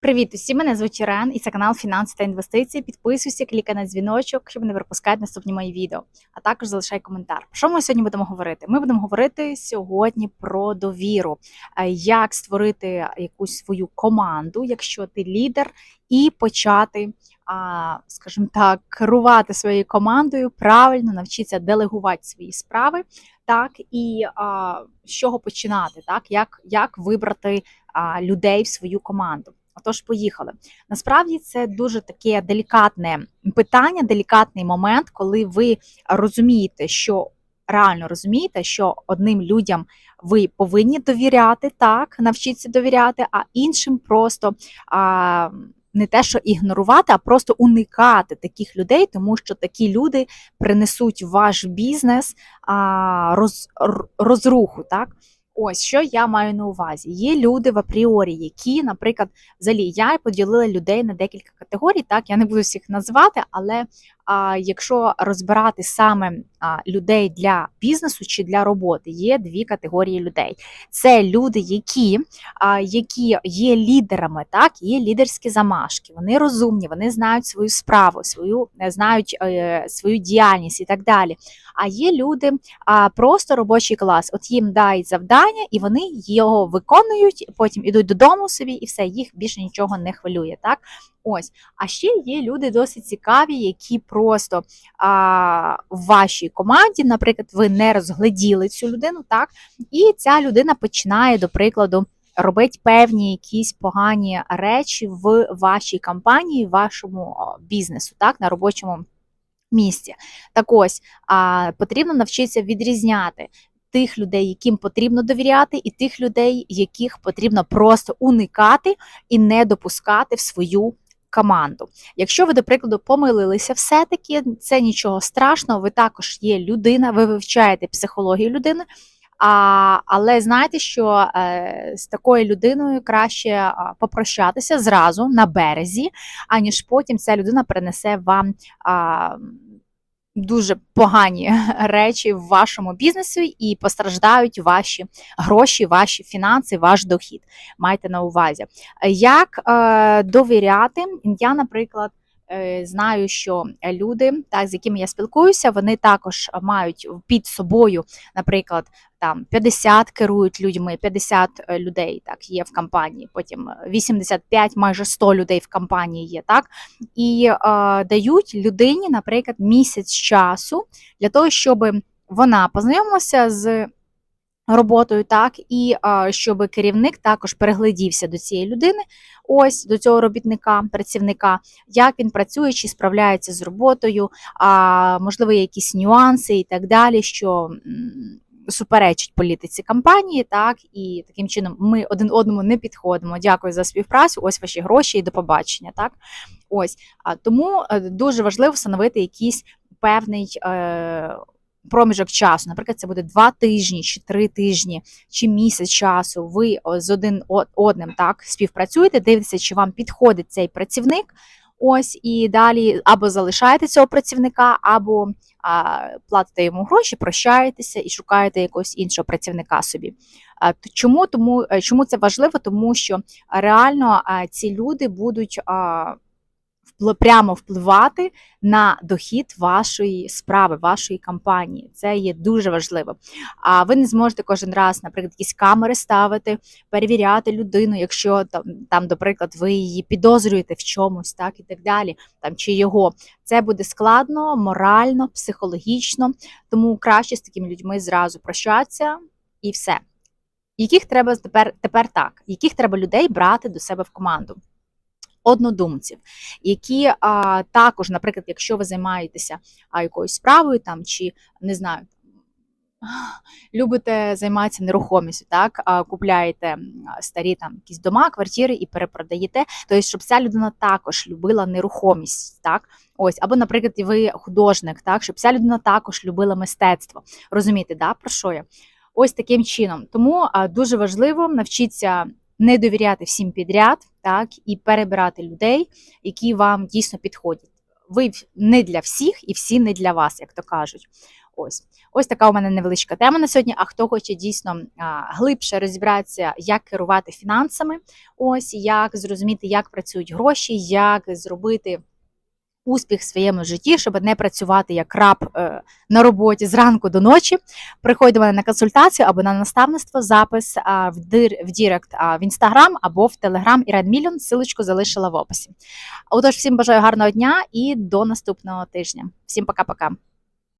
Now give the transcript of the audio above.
Привіт усім, мене звуть Ірен, і це канал Фінанси та інвестиції. Підписуйся, клікай на дзвіночок, щоб не пропускати наступні мої відео. А також залишай коментар. Про що ми сьогодні будемо говорити? Ми будемо говорити сьогодні про довіру, Е, як створити якусь свою команду, якщо ти лідер, і почати, скажімо так, керувати своєю командою, правильно навчитися делегувати свої справи. Так, і з чого починати, так як, як вибрати людей в свою команду. Отож, поїхали. Насправді це дуже таке делікатне питання, делікатний момент, коли ви розумієте, що реально розумієте, що одним людям ви повинні довіряти, так, навчитися довіряти, а іншим просто а, не те, що ігнорувати, а просто уникати таких людей, тому що такі люди принесуть ваш бізнес а, роз, розруху. так. Ось що я маю на увазі. Є люди в апріорі, які, наприклад, взагалі я поділила людей на декілька категорій. Так, я не буду всіх назвати, але а, якщо розбирати саме людей для бізнесу чи для роботи, є дві категорії людей. Це люди, які, а, які є лідерами, так, є лідерські замашки. Вони розумні, вони знають свою справу, свою е, знають е, свою діяльність і так далі. А є люди, а просто робочий клас. От їм дають завдання, і вони його виконують, потім ідуть додому собі, і все, їх більше нічого не хвилює. Так, ось. А ще є люди досить цікаві, які просто а, в вашій команді, наприклад, ви не розгляділи цю людину, так, і ця людина починає, до прикладу. Робить певні якісь погані речі в вашій компанії, вашому бізнесу, так, на робочому місці. Так ось а, потрібно навчитися відрізняти тих людей, яким потрібно довіряти, і тих людей, яких потрібно просто уникати і не допускати в свою команду. Якщо ви, до прикладу, помилилися, все-таки це нічого страшного, ви також є людина, ви вивчаєте психологію людини. А, але знаєте, що е, з такою людиною краще попрощатися зразу на березі, аніж потім ця людина принесе вам а, дуже погані речі в вашому бізнесі і постраждають ваші гроші, ваші фінанси, ваш дохід. Майте на увазі. Як е, довіряти? Я, наприклад. Е, Знаю, що люди, так з якими я спілкуюся, вони також мають під собою, наприклад, там 50 керують людьми, 50 е, людей так є в компанії. Потім 85, майже 100 людей в компанії є, так і е, дають людині, наприклад, місяць часу для того, щоб вона познайомилася з роботою, так і е, щоб керівник також переглядівся до цієї людини, ось до цього робітника, працівника, як він працює, чи справляється з роботою, а можливо, є якісь нюанси і так далі, що. Суперечить політиці компанії, так і таким чином ми один одному не підходимо. Дякую за співпрацю. Ось ваші гроші і до побачення. Так, ось а тому е, дуже важливо встановити якийсь певний е, проміжок часу. Наприклад, це буде два тижні, чи три тижні, чи місяць часу. Ви з один одним так співпрацюєте, дивитеся, чи вам підходить цей працівник. Ось і далі або залишаєте цього працівника, або а, платите йому гроші, прощаєтеся і шукаєте якогось іншого працівника собі. А, чому, тому, е, чому це важливо? Тому що реально а, ці люди будуть а, прямо впливати на дохід вашої справи, вашої компанії. Це є дуже важливо. А ви не зможете кожен раз, наприклад, якісь камери ставити, перевіряти людину, якщо там, там, до ви її підозрюєте в чомусь, так і так далі, там чи його. Це буде складно, морально, психологічно, тому краще з такими людьми зразу прощатися і все. Яких треба тепер, тепер так, яких треба людей брати до себе в команду? Однодумців, які а, також, наприклад, якщо ви займаєтеся а, якоюсь справою там чи не знаю, любите займатися нерухомістю, так купляєте старі там якісь дома, квартири і перепродаєте. Тобто, щоб ця людина також любила нерухомість, так ось, або, наприклад, і ви художник, так щоб ця людина також любила мистецтво. Розумієте, да, про що я? Ось таким чином. Тому дуже важливо навчитися не довіряти всім підряд, так і перебирати людей, які вам дійсно підходять. Ви не для всіх і всі не для вас, як то кажуть. Ось ось така у мене невеличка тема на сьогодні. А хто хоче дійсно глибше розібратися, як керувати фінансами, ось як зрозуміти, як працюють гроші, як зробити. Успіх в своєму житті, щоб не працювати як раб е, на роботі зранку до ночі. Приходь до мене на консультацію або на наставництво, запис в дир в Дірект в інстаграм або в Телеграм і Мільйон. Силочку залишила в описі. Отож, всім бажаю гарного дня і до наступного тижня. Всім пока-пока.